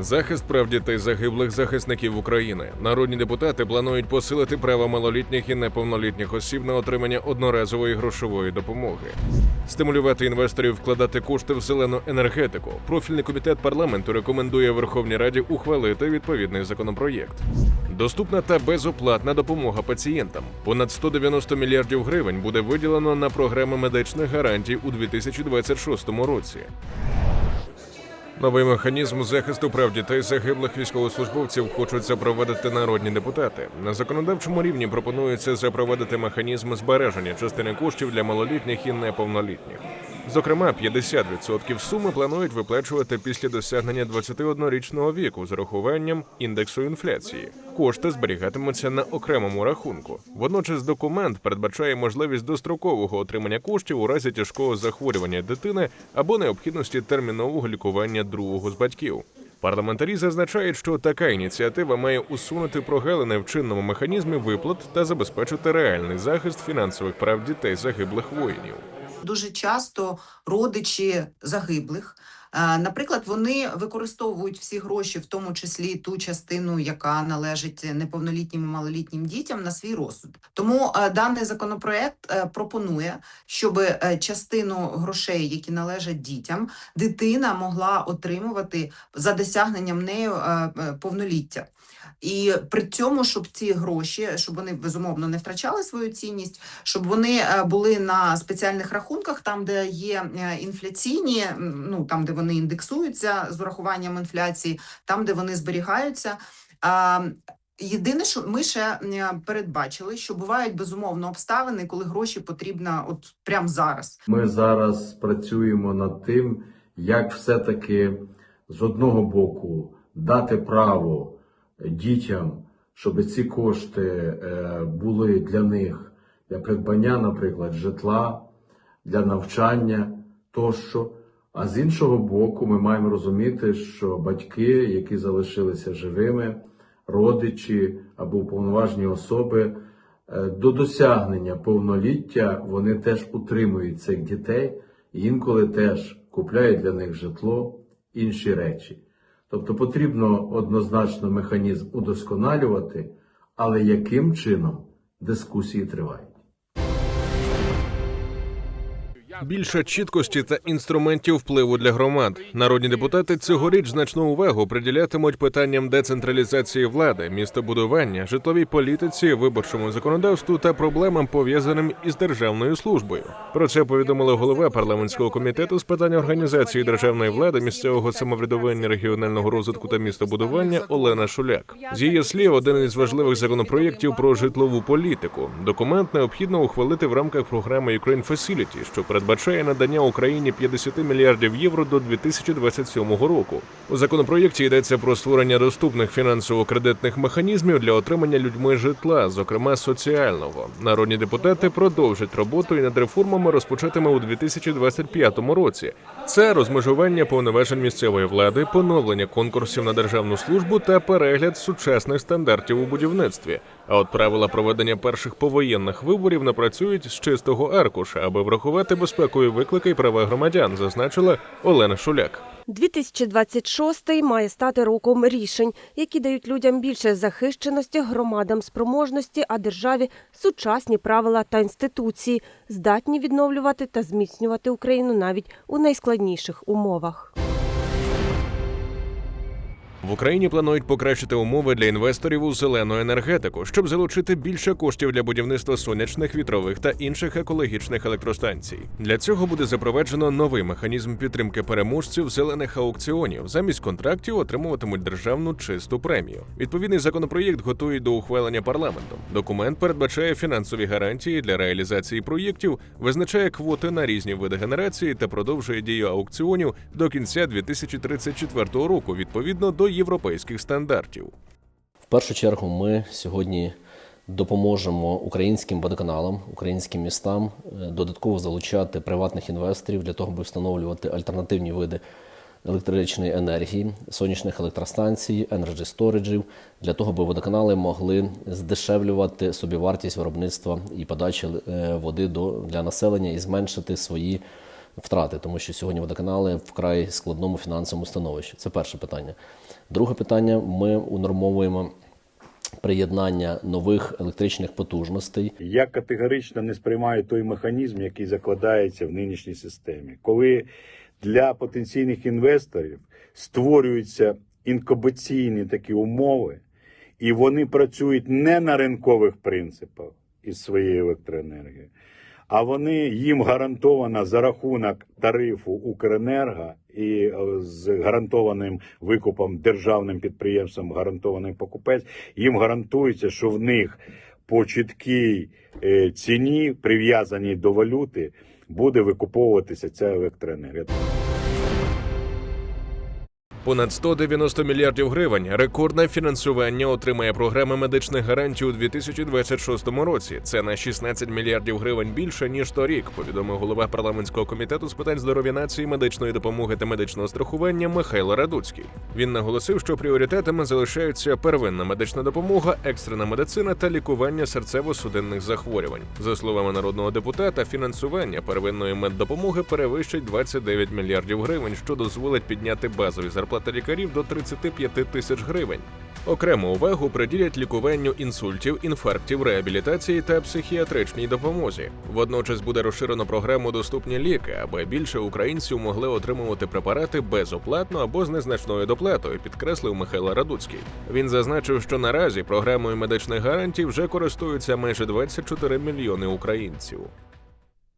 Захист прав дітей загиблих захисників України. Народні депутати планують посилити права малолітніх і неповнолітніх осіб на отримання одноразової грошової допомоги, стимулювати інвесторів вкладати кошти в зелену енергетику. Профільний комітет парламенту рекомендує Верховній Раді ухвалити відповідний законопроєкт. Доступна та безоплатна допомога пацієнтам. Понад 190 мільярдів гривень буде виділено на програми медичних гарантій у 2026 році. Новий механізм захисту прав дітей загиблих військовослужбовців хочуть запровадити народні депутати. На законодавчому рівні пропонується запровадити механізм збереження частини коштів для малолітніх і неповнолітніх. Зокрема, 50% суми планують виплачувати після досягнення 21-річного віку з урахуванням індексу інфляції. Кошти зберігатимуться на окремому рахунку. Водночас документ передбачає можливість дострокового отримання коштів у разі тяжкого захворювання дитини або необхідності термінового лікування другого з батьків. Парламентарі зазначають, що така ініціатива має усунути прогалини в чинному механізмі виплат та забезпечити реальний захист фінансових прав дітей загиблих воїнів. Дуже часто родичі загиблих, наприклад, вони використовують всі гроші, в тому числі ту частину, яка належить неповнолітнім і малолітнім дітям, на свій розсуд. Тому е, даний законопроект е, пропонує, щоб е, частину грошей, які належать дітям, дитина могла отримувати за досягненням нею повноліття. І при цьому, щоб ці гроші, щоб вони безумовно не втрачали свою цінність, щоб вони були на спеціальних рахунках, там, де є інфляційні, ну там, де вони індексуються з урахуванням інфляції, там, де вони зберігаються. Єдине, що ми ще передбачили, що бувають безумовно обставини, коли гроші потрібно от прямо зараз. Ми зараз працюємо над тим, як все-таки з одного боку дати право дітям, щоб ці кошти е, були для них для придбання, наприклад, житла, для навчання тощо. А з іншого боку, ми маємо розуміти, що батьки, які залишилися живими, родичі або уповноважені особи, е, до досягнення повноліття вони теж утримують цих дітей інколи теж купляють для них житло, інші речі. Тобто потрібно однозначно механізм удосконалювати, але яким чином дискусії тривають. Більше чіткості та інструментів впливу для громад. Народні депутати цьогоріч значну увагу приділятимуть питанням децентралізації влади, містобудування, житловій політиці, виборчому законодавству та проблемам пов'язаним із державною службою. Про це повідомила голова парламентського комітету з питань організації державної влади, місцевого самоврядування, регіонального розвитку та містобудування Олена Шуляк. З її слів, один із важливих законопроєктів про житлову політику. Документ необхідно ухвалити в рамках програми Ukraine Facility, що передбачає надання Україні 50 мільярдів євро до 2027 року. У законопроєкті йдеться про створення доступних фінансово-кредитних механізмів для отримання людьми житла, зокрема соціального. Народні депутати продовжать роботу і над реформами розпочатиме у 2025 році. Це розмежування повноважень місцевої влади, поновлення конкурсів на державну службу та перегляд сучасних стандартів у будівництві. А от правила проведення перших повоєнних виборів напрацюють з чистого аркуша, аби врахувати безпекові виклики і права громадян, зазначила Олена Шуляк. 2026 має стати роком рішень, які дають людям більше захищеності, громадам спроможності, а державі сучасні правила та інституції, здатні відновлювати та зміцнювати Україну навіть у найскладніших умовах. В Україні планують покращити умови для інвесторів у зелену енергетику, щоб залучити більше коштів для будівництва сонячних, вітрових та інших екологічних електростанцій. Для цього буде запроваджено новий механізм підтримки переможців зелених аукціонів. Замість контрактів отримуватимуть державну чисту премію. Відповідний законопроєкт готують до ухвалення парламентом. Документ передбачає фінансові гарантії для реалізації проєктів, визначає квоти на різні види генерації та продовжує дію аукціонів до кінця 2034 року, відповідно до європейських стандартів. В першу чергу ми сьогодні допоможемо українським водоканалам, українським містам е, додатково залучати приватних інвесторів для того, аби встановлювати альтернативні види електричної енергії, сонячних електростанцій, енерджі сториджів, для того, аби водоканали могли здешевлювати собівартість виробництва і подачі е, води до, для населення і зменшити свої втрати, тому що сьогодні водоканали вкрай складному фінансовому становищі. Це перше питання. Друге питання: ми унормовуємо приєднання нових електричних потужностей Я категорично не сприймаю той механізм, який закладається в нинішній системі, коли для потенційних інвесторів створюються інкубаційні такі умови, і вони працюють не на ринкових принципах із своєю електроенергією, а вони їм гарантовано за рахунок тарифу Укренерго і е, з гарантованим викупом державним підприємством, гарантований покупець, їм гарантується, що в них по чіткій е, ціні, прив'язаній до валюти, буде викуповуватися ця електроенергія. Понад 190 мільярдів гривень рекордне фінансування отримає програма медичних гарантій у 2026 році. Це на 16 мільярдів гривень більше ніж торік. Повідомив голова парламентського комітету з питань здоров'я нації, медичної допомоги та медичного страхування Михайло Радуцький. Він наголосив, що пріоритетами залишаються первинна медична допомога, екстрена медицина та лікування серцево-судинних захворювань. За словами народного депутата, фінансування первинної меддопомоги перевищить 29 мільярдів гривень, що дозволить підняти базові зарплати лікарів до 35 тисяч гривень. Окрему увагу приділять лікуванню інсультів, інфарктів, реабілітації та психіатричній допомозі. Водночас буде розширено програму Доступні ліки, аби більше українців могли отримувати препарати безоплатно або з незначною доплатою, підкреслив Михайло Радуцький. Він зазначив, що наразі програмою медичних гарантій вже користуються майже 24 мільйони українців.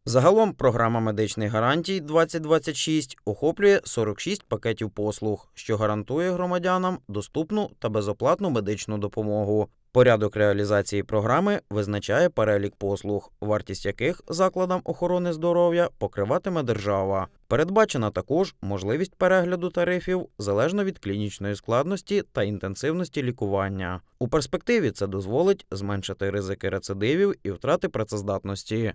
Загалом програма медичних гарантій 2026 охоплює 46 пакетів послуг, що гарантує громадянам доступну та безоплатну медичну допомогу. Порядок реалізації програми визначає перелік послуг, вартість яких закладам охорони здоров'я покриватиме держава. Передбачена також можливість перегляду тарифів залежно від клінічної складності та інтенсивності лікування. У перспективі це дозволить зменшити ризики рецидивів і втрати працездатності.